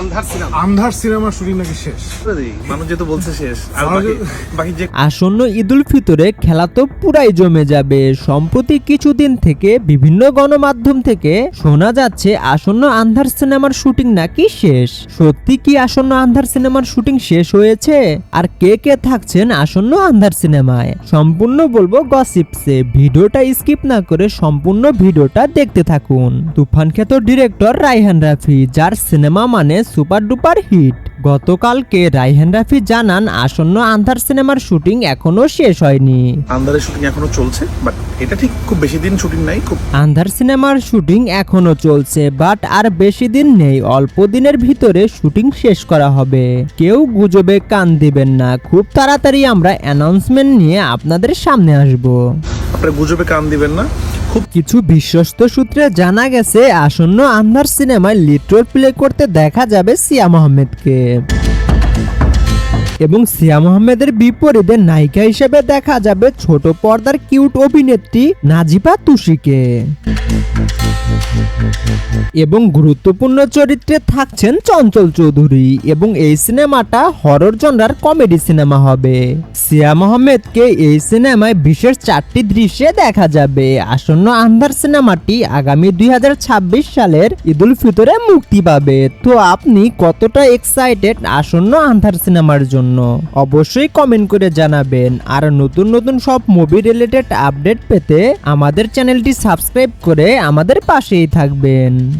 আন্ধার cinema. আন্ধার সিনেমার shooting নাকি শেষ? মানুষ যেহেতু বলছে শেষ আর মানুষ বাকি যে- বাকি যে আসন্ন ঈদুল ফিতরে খেলা তো পুরাই জমে যাবে। সম্প্রতি কিছুদিন থেকে বিভিন্ন গণমাধ্যম থেকে শোনা যাচ্ছে আসন্ন আন্ধার সিনেমার শুটিং নাকি শেষ। সত্যি কি আসন্ন আন্ধার সিনেমার শুটিং শেষ হয়েছে? আর কে কে থাকছেন আসন্ন আন্ধার সিনেমায়? সম্পূর্ণ বলব গসিপসে। ভিডিওটা স্কিপ না করে সম্পূর্ণ ভিডিওটা দেখতে থাকুন। তুফান খ্যাত ডিরেক্টর রাইহান রাফি যার সিনেমা মানে সুপার ডুপার হিট। গতকালকে রাইহান রাফি জানান আসন্ন আন্ধার সিনেমার শুটিং এখনও শেষ হয়নি। আন্ধারের শুটিং এখনও চলছে বাট এটা ঠিক খুব বেশি দিন শুটিং নাই খুব আন্ধার সিনেমার শুটিং এখনও চলছে বাট আর বেশি দিন নেই অল্প দিনের ভিতরে শুটিং শেষ করা হবে। কেউ গুজবে কান দিবেন না খুব তাড়াতাড়ি আমরা অ্যানাউন্সমেন্ট নিয়ে আপনাদের সামনে আসব। আপনারা গুজবে কান দিবেন না খুব কিছু বিশ্বস্ত সূত্রে জানা গেছে, আসন্ন আন্ধার সিনেমায় লিড রোল প্লে করতে দেখা যাবে সিয়াম আহমেদকে এবং সিয়াম আহমেদের বিপরীতে নায়িকা হিসেবে দেখা যাবে ছোট পর্দার কিউট অভিনেত্রী নাজিবা তুষিকে। এবং গুরুত্বপূর্ণ চরিত্রে থাকছেন চঞ্চল চৌধুরী এবং এই সিনেমাটা হরর জনরার কমেডি সিনেমা হবে। সিয়াম আহমেদকে এই সিনেমায় বিশেষ চারটি দৃশ্যে দেখা যাবে। আসন্ন আন্ধার সিনেমাটি আগামী দুই হাজার ছাব্বিশ সালের ঈদুল ফিতরে মুক্তি পাবে। তো আপনি কতটা এক্সাইটেড আসন্ন আন্ধার সিনেমার জন্য? অবশ্যই কমেন্ট করে জানাবেন। আর নতুন নতুন সব মুভি রিলেটেড আপডেট পেতে আমাদের চ্যানেলটি সাবস্ক্রাইব করে আমাদের পাশেই থাকবেন।